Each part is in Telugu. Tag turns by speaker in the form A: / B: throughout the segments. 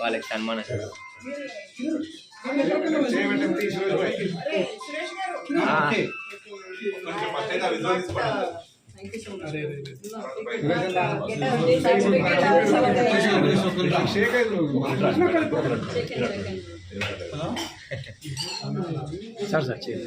A: వాళ్ళకి సన్మానం సార్ సార్ చేయండి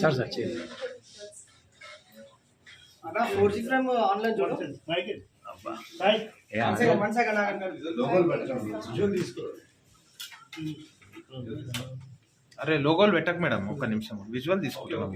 A: సార్ సార్ చేయండి.
B: అన్నా ఫోర్ జీ ఫ్రేమ్ ఆన్లైన్ చూడండి.
C: అరే లోగోలు పెట్టక మేడం ఒక్క నిమిషం. విజువల్ తీసుకుంటాం